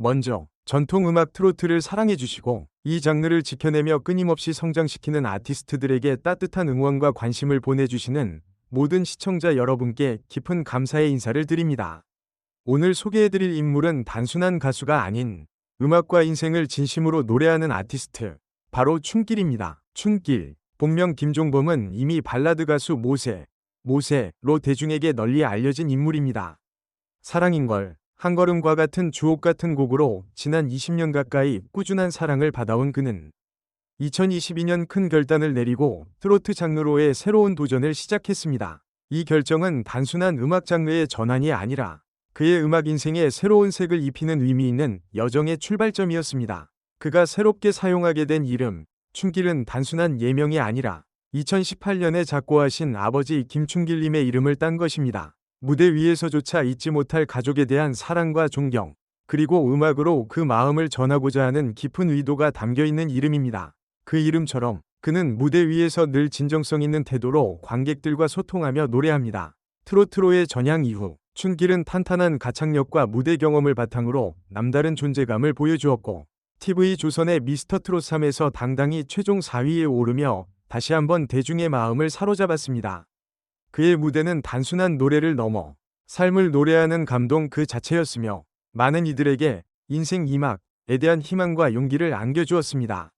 먼저 전통 음악 트로트를 사랑해 주시고 이 장르를 지켜내며 끊임없이 성장시키는 아티스트들에게 따뜻한 응원과 관심을 보내주시는 모든 시청자 여러분께 깊은 감사의 인사를 드립니다. 오늘 소개해드릴 인물은 단순한 가수가 아닌 음악과 인생을 진심으로 노래하는 아티스트, 바로 춘길입니다. 춘길, 본명 김종범은 이미 발라드 가수 모세, 모세로 대중에게 널리 알려진 인물입니다. 사랑인걸, 한 걸음과 같은 주옥 같은 곡으로 지난 20년 가까이 꾸준한 사랑을 받아온 그는 2022년 큰 결단을 내리고 트로트 장르로의 새로운 도전을 시작했습니다. 이 결정은 단순한 음악 장르의 전환이 아니라 그의 음악 인생에 새로운 색을 입히는 의미 있는 여정의 출발점이었습니다. 그가 새롭게 사용하게 된 이름, 춘길은 단순한 예명이 아니라 2018년에 작고하신 아버지 김춘길님의 이름을 딴 것입니다. 무대 위에서조차 잊지 못할 가족에 대한 사랑과 존경, 그리고 음악으로 그 마음을 전하고자 하는 깊은 의도가 담겨 있는 이름입니다. 그 이름처럼 그는 무대 위에서 늘 진정성 있는 태도로 관객들과 소통하며 노래합니다. 트로트로의 전향 이후 춘길은 탄탄한 가창력과 무대 경험을 바탕으로 남다른 존재감을 보여주었고 TV 조선의 미스터 트롯 3에서 당당히 최종 4위에 오르며 다시 한번 대중의 마음을 사로잡았습니다. 그의 무대는 단순한 노래를 넘어 삶을 노래하는 감동 그 자체였으며 많은 이들에게 인생 이막에 대한 희망과 용기를 안겨주었습니다.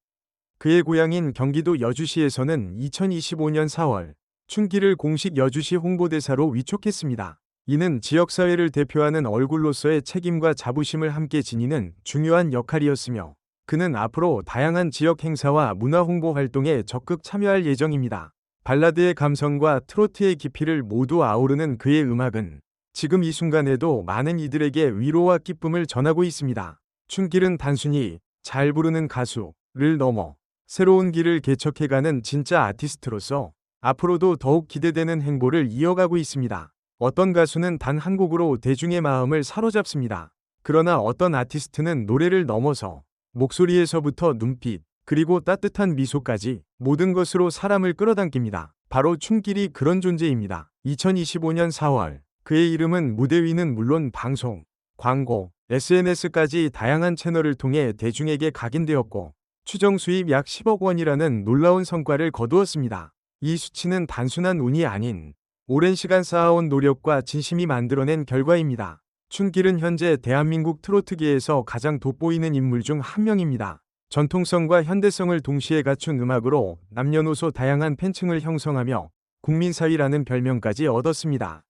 그의 고향인 경기도 여주시에서는 2025년 4월 춘기를 공식 여주시 홍보대사로 위촉했습니다. 이는 지역사회를 대표하는 얼굴로서의 책임과 자부심을 함께 지니는 중요한 역할이었으며 그는 앞으로 다양한 지역 행사와 문화 홍보 활동에 적극 참여할 예정입니다. 발라드의 감성과 트로트의 깊이를 모두 아우르는 그의 음악은 지금 이 순간에도 많은 이들에게 위로와 기쁨을 전하고 있습니다. 춘길은 단순히 잘 부르는 가수를 넘어 새로운 길을 개척해가는 진짜 아티스트로서 앞으로도 더욱 기대되는 행보를 이어가고 있습니다. 어떤 가수는 단 한 곡으로 대중의 마음을 사로잡습니다. 그러나 어떤 아티스트는 노래를 넘어서 목소리에서부터 눈빛, 그리고 따뜻한 미소까지 모든 것으로 사람을 끌어당깁니다. 바로 춘길이 그런 존재입니다. 2025년 4월 그의 이름은 무대 위는 물론 방송, 광고, SNS까지 다양한 채널을 통해 대중에게 각인되었고 추정 수입 약 10억 원이라는 놀라운 성과를 거두었습니다. 이 수치는 단순한 운이 아닌 오랜 시간 쌓아온 노력과 진심이 만들어낸 결과입니다. 춘길은 현재 대한민국 트로트계에서 가장 돋보이는 인물 중 한 명입니다. 전통성과 현대성을 동시에 갖춘 음악으로 남녀노소 다양한 팬층을 형성하며 국민사위라는 별명까지 얻었습니다.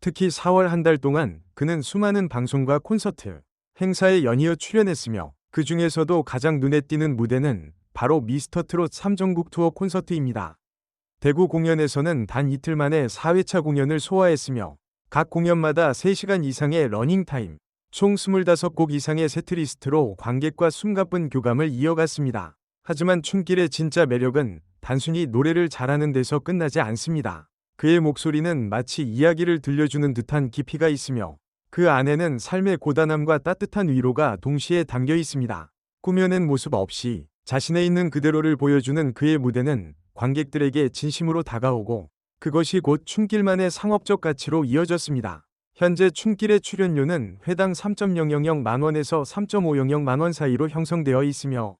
특히 4월 한 달 동안 그는 수많은 방송과 콘서트, 행사에 연이어 출연했으며 그 중에서도 가장 눈에 띄는 무대는 바로 미스터 트롯 3전국 투어 콘서트입니다. 대구 공연에서는 단 이틀 만에 4회차 공연을 소화했으며 각 공연마다 3시간 이상의 러닝타임, 총 25곡 이상의 세트리스트로 관객과 숨가쁜 교감을 이어갔습니다. 하지만 춘길의 진짜 매력은 단순히 노래를 잘하는 데서 끝나지 않습니다. 그의 목소리는 마치 이야기를 들려주는 듯한 깊이가 있으며 그 안에는 삶의 고단함과 따뜻한 위로가 동시에 담겨 있습니다. 꾸며낸 모습 없이 자신의 있는 그대로를 보여주는 그의 무대는 관객들에게 진심으로 다가오고 그것이 곧 춘길만의 상업적 가치로 이어졌습니다. 현재 춘길의 출연료는 회당 3.000 만 원에서 3.500 만 원 사이로 형성되어 있으며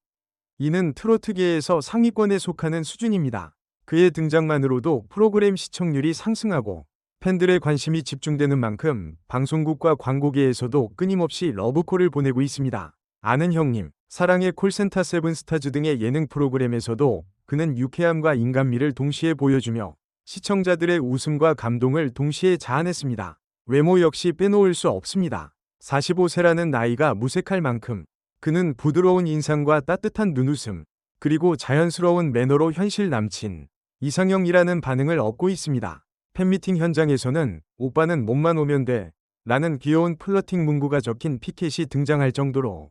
이는 트로트계에서 상위권에 속하는 수준입니다. 그의 등장만으로도 프로그램 시청률이 상승하고 팬들의 관심이 집중되는 만큼 방송국과 광고계에서도 끊임없이 러브콜을 보내고 있습니다. 아는 형님, 사랑의 콜센터 세븐스타즈 등의 예능 프로그램에서도 그는 유쾌함과 인간미를 동시에 보여주며 시청자들의 웃음과 감동을 동시에 자아냈습니다. 외모 역시 빼놓을 수 없습니다. 45세라는 나이가 무색할 만큼 그는 부드러운 인상과 따뜻한 눈웃음, 그리고 자연스러운 매너로 현실 남친, 이상형이라는 반응을 얻고 있습니다. 팬미팅 현장에서는 오빠는 몸만 오면 돼 라는 귀여운 플러팅 문구가 적힌 피켓이 등장할 정도로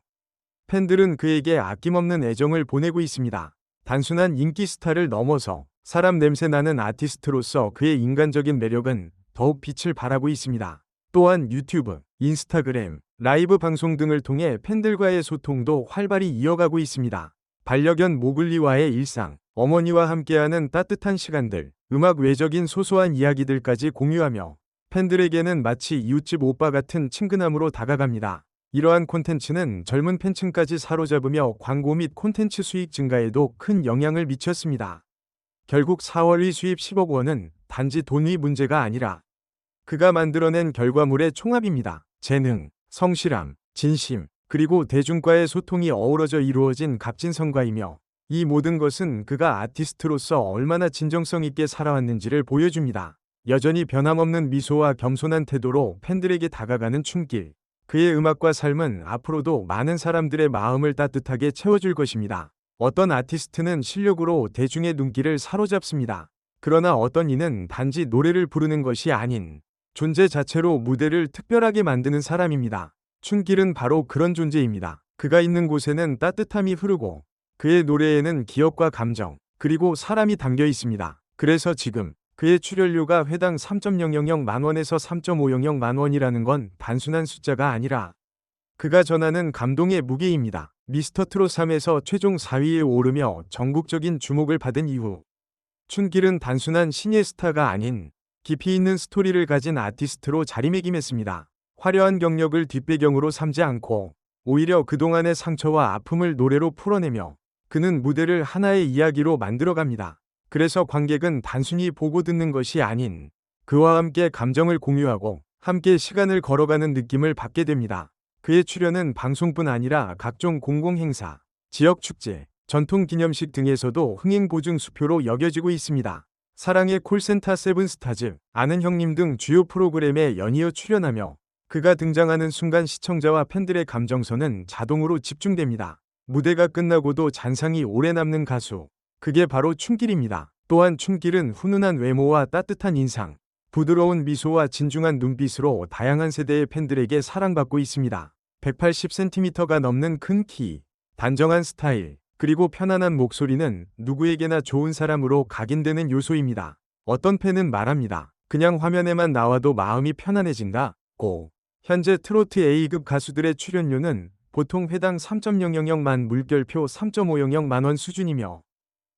팬들은 그에게 아낌없는 애정을 보내고 있습니다. 단순한 인기 스타를 넘어서 사람 냄새 나는 아티스트로서 그의 인간적인 매력은 더욱 빛을 발하고 있습니다. 또한 유튜브, 인스타그램, 라이브 방송 등을 통해 팬들과의 소통도 활발히 이어가고 있습니다. 반려견 모글리와의 일상, 어머니와 함께하는 따뜻한 시간들, 음악 외적인 소소한 이야기들까지 공유하며 팬들에게는 마치 이웃집 오빠 같은 친근함으로 다가갑니다. 이러한 콘텐츠는 젊은 팬층까지 사로잡으며 광고 및 콘텐츠 수익 증가에도 큰 영향을 미쳤습니다. 결국 4월의 수입 10억 원은 단지 돈의 문제가 아니라 그가 만들어낸 결과물의 총합입니다. 재능, 성실함, 진심, 그리고 대중과의 소통이 어우러져 이루어진 값진 성과이며 이 모든 것은 그가 아티스트로서 얼마나 진정성 있게 살아왔는지를 보여줍니다. 여전히 변함없는 미소와 겸손한 태도로 팬들에게 다가가는 춤길. 그의 음악과 삶은 앞으로도 많은 사람들의 마음을 따뜻하게 채워줄 것입니다. 어떤 아티스트는 실력으로 대중의 눈길을 사로잡습니다. 그러나 어떤 이는 단지 노래를 부르는 것이 아닌 존재 자체로 무대를 특별하게 만드는 사람입니다. 춘길은 바로 그런 존재입니다. 그가 있는 곳에는 따뜻함이 흐르고 그의 노래에는 기억과 감정, 그리고 사람이 담겨 있습니다. 그래서 지금 그의 출연료가 회당 3.000만 원에서 3.500만 원이라는 건 단순한 숫자가 아니라 그가 전하는 감동의 무게입니다. 미스터 트롯 3에서 최종 4위에 오르며 전국적인 주목을 받은 이후 춘길은 단순한 신예 스타가 아닌 깊이 있는 스토리를 가진 아티스트로 자리매김했습니다. 화려한 경력을 뒷배경으로 삼지 않고 오히려 그동안의 상처와 아픔을 노래로 풀어내며 그는 무대를 하나의 이야기로 만들어갑니다. 그래서 관객은 단순히 보고 듣는 것이 아닌 그와 함께 감정을 공유하고 함께 시간을 걸어가는 느낌을 받게 됩니다. 그의 출연은 방송뿐 아니라 각종 공공행사, 지역축제, 전통기념식 등에서도 흥행보증 수표로 여겨지고 있습니다. 사랑의 콜센터 세븐스타즈, 아는 형님 등 주요 프로그램에 연이어 출연하며 그가 등장하는 순간 시청자와 팬들의 감정선은 자동으로 집중됩니다. 무대가 끝나고도 잔상이 오래 남는 가수. 그게 바로 춘길입니다. 또한 춘길은 훈훈한 외모와 따뜻한 인상, 부드러운 미소와 진중한 눈빛으로 다양한 세대의 팬들에게 사랑받고 있습니다. 180cm가 넘는 큰 키, 단정한 스타일, 그리고 편안한 목소리는 누구에게나 좋은 사람으로 각인되는 요소입니다. 어떤 팬은 말합니다. 그냥 화면에만 나와도 마음이 편안해진다. 고. 현재 트로트 A급 가수들의 출연료는 보통 회당 3.000만 물결표 3.500만 원 수준이며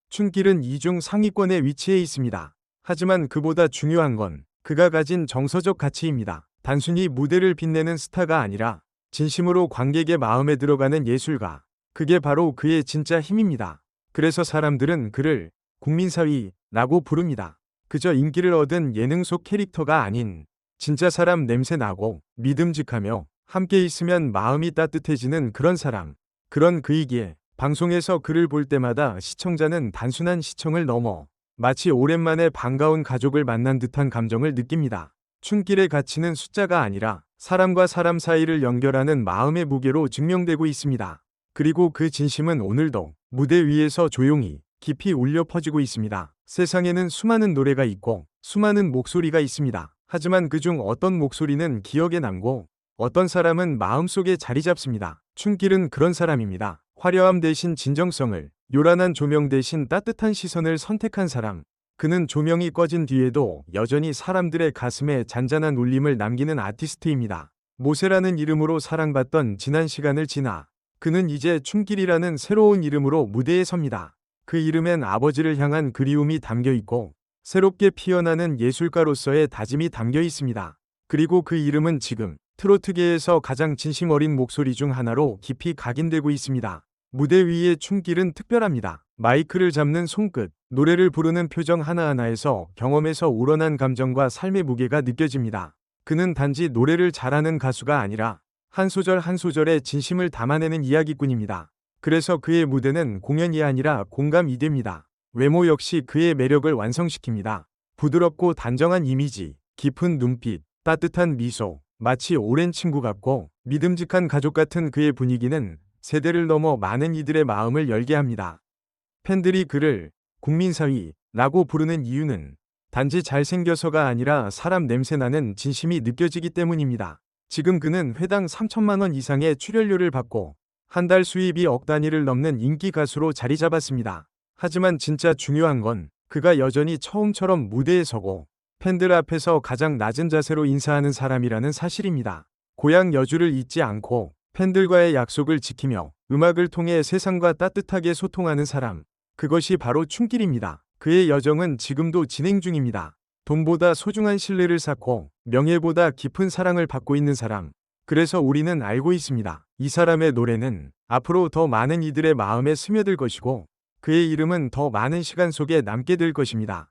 춘길은 이중 상위권에 위치해 있습니다. 하지만 그보다 중요한 건 그가 가진 정서적 가치입니다. 단순히 무대를 빛내는 스타가 아니라 진심으로 관객의 마음에 들어가는 예술가. 그게 바로 그의 진짜 힘입니다. 그래서 사람들은 그를 국민사위라고 부릅니다. 그저 인기를 얻은 예능 속 캐릭터가 아닌 진짜 사람 냄새 나고 믿음직하며 함께 있으면 마음이 따뜻해지는 그런 사람. 그런 그이기에 방송에서 그를 볼 때마다 시청자는 단순한 시청을 넘어 마치 오랜만에 반가운 가족을 만난 듯한 감정을 느낍니다. 춘길의 가치는 숫자가 아니라 사람과 사람 사이를 연결하는 마음의 무게로 증명되고 있습니다. 그리고 그 진심은 오늘도 무대 위에서 조용히 깊이 울려 퍼지고 있습니다. 세상에는 수많은 노래가 있고 수많은 목소리가 있습니다. 하지만 그중 어떤 목소리는 기억에 남고 어떤 사람은 마음속에 자리 잡습니다. 춘길은 그런 사람입니다. 화려함 대신 진정성을, 요란한 조명 대신 따뜻한 시선을 선택한 사람. 그는 조명이 꺼진 뒤에도 여전히 사람들의 가슴에 잔잔한 울림을 남기는 아티스트입니다. 모세라는 이름으로 사랑받던 지난 시간을 지나 그는 이제 춘길이라는 새로운 이름으로 무대에 섭니다. 그 이름엔 아버지를 향한 그리움이 담겨 있고 새롭게 피어나는 예술가로서의 다짐이 담겨 있습니다. 그리고 그 이름은 지금 트로트계에서 가장 진심 어린 목소리 중 하나로 깊이 각인되고 있습니다. 무대 위의 춤길은 특별합니다. 마이크를 잡는 손끝, 노래를 부르는 표정 하나하나에서 경험에서 우러난 감정과 삶의 무게가 느껴집니다. 그는 단지 노래를 잘하는 가수가 아니라 한 소절 한 소절에 진심을 담아내는 이야기꾼입니다. 그래서 그의 무대는 공연이 아니라 공감 이 됩니다. 외모 역시 그의 매력을 완성시킵니다. 부드럽고 단정한 이미지, 깊은 눈빛, 따뜻한 미소, 마치 오랜 친구 같고 믿음직한 가족 같은 그의 분위기는 세대를 넘어 많은 이들의 마음을 열게 합니다. 팬들이 그를 국민사위라고 부르는 이유는 단지 잘생겨서가 아니라 사람 냄새나는 진심이 느껴지기 때문입니다. 지금 그는 회당 3천만 원 이상의 출연료를 받고 한 달 수입이 억 단위를 넘는 인기 가수로 자리 잡았습니다. 하지만 진짜 중요한 건 그가 여전히 처음처럼 무대에 서고 팬들 앞에서 가장 낮은 자세로 인사하는 사람이라는 사실입니다. 고향 여주를 잊지 않고 팬들과의 약속을 지키며 음악을 통해 세상과 따뜻하게 소통하는 사람. 그것이 바로 춘길입니다. 그의 여정은 지금도 진행 중입니다. 돈보다 소중한 신뢰를 쌓고 명예보다 깊은 사랑을 받고 있는 사람. 그래서 우리는 알고 있습니다. 이 사람의 노래는 앞으로 더 많은 이들의 마음에 스며들 것이고 그의 이름은 더 많은 시간 속에 남게 될 것입니다.